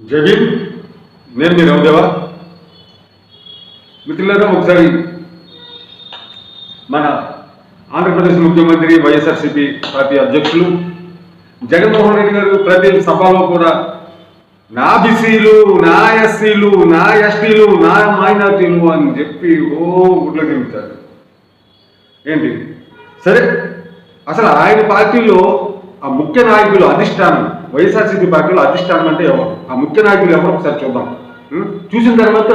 జబీన్ నేను మీ అవుదేవా మిత్రులారా ఒకసారి మన ఆంధ్రప్రదేశ్ ముఖ్యమంత్రి వైఎస్ఆర్సీపీ పార్టీ అధ్యక్షులు జగన్మోహన్ రెడ్డి గారు ప్రతి సభలో కూడా నా బీసీలు నా ఎస్సీలు నా ఎస్టీలు నా మైనార్టీలు అని చెప్పి ఓ గుడ్ల దింపుతారు ఏంటి? సరే అసలు ఆయన పార్టీలో ఆ ముఖ్య నాయకులు అధిష్టానం వైఎస్ఆర్సీపీ పార్టీలో అధిష్టానం అంటే ఎవరు? ఆ ముఖ్య నాయకులు ఎవరు? ఒకసారి చూద్దాం. చూసిన తర్వాత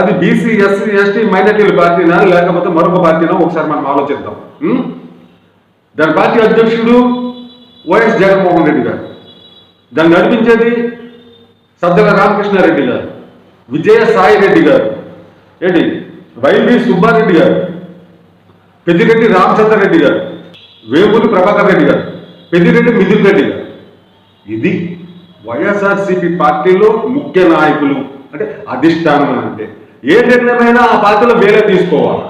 అది బీసీ ఎస్సీ ఎస్టీ మైనార్టీల పార్టీనా లేకపోతే మరొక పార్టీనా? ఒకసారి మనం ఆలోచిద్దాం. దాని పార్టీ అధ్యక్షుడు వైఎస్ జగన్మోహన్ రెడ్డి గారు. దాన్ని నడిపించేది సద్దల రామకృష్ణారెడ్డి గారు విజయ సాయి రెడ్డి గారు. ఏంటి? వైవి సుబ్బారెడ్డి గారు పెద్దిరెడ్డి రామచంద్రరెడ్డి గారు వేమూరి ప్రభాకర్ రెడ్డి గారు పెద్దిరెడ్డి మిథున్ రెడ్డి గారు. ఇది వైఎస్ఆర్సీపీ పార్టీలో ముఖ్య నాయకులు అంటే అధిష్టానం అంటే. ఏ నిర్ణయమైనా ఆ పార్టీలో వేరే తీసుకోవాలి.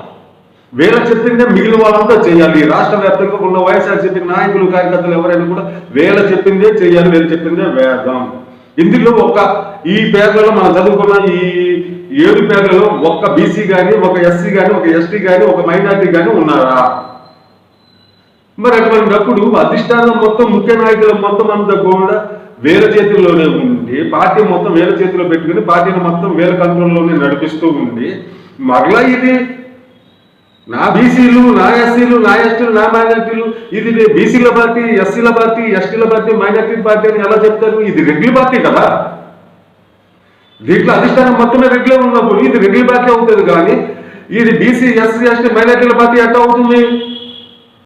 వేరే చెప్పిందే మిగిలిన వాళ్ళంతా చేయాలి. ఈ రాష్ట్ర వ్యాప్తంగా ఉన్న వైఎస్ఆర్సీపీ నాయకులు కార్యకర్తలు ఎవరైనా కూడా వేల చెప్పిందే చేయాలి వేరే చెప్పిందే వేద్దాం. ఇందులో ఒక ఈ పేర్లలో మనం చదువుకున్న ఈ ఏడు పేర్లలో ఒక్క బీసీ కానీ ఒక ఎస్సీ కానీ ఒక ఎస్టీ కానీ ఒక మైనార్టీ కానీ ఉన్నారా? మరి అటువంటిప్పుడు అధిష్టానం మొత్తం ముఖ్య నాయకులు మొత్తం అంతా కూడా వేల చేతుల్లోనే ఉండి పార్టీ మొత్తం వేల చేతిలో పెట్టుకుని పార్టీని మొత్తం వేల కంట్రోల్లోనే నడిపిస్తూ ఉండి మరలా ఇది నా బీసీలు నా ఎస్సీలు నా ఎస్టీలు నా మైనార్టీలు ఇది బీసీల పార్టీ ఎస్సీల పార్టీ ఎస్టీల పార్టీ మైనార్టీ పార్టీ అని ఎలా చెప్తారు? ఇది రెగ్యులర్ పార్టీ కదా. దీంట్లో అధిష్టానం మొత్తమే రెగ్యులర్ ఉన్నప్పుడు ఇది రెగ్యులర్ పార్టీ అవుతుంది కానీ ఇది బీసీ ఎస్సీ ఎస్టీ మైనార్టీల పార్టీ ఎట్లా అవుతుంది?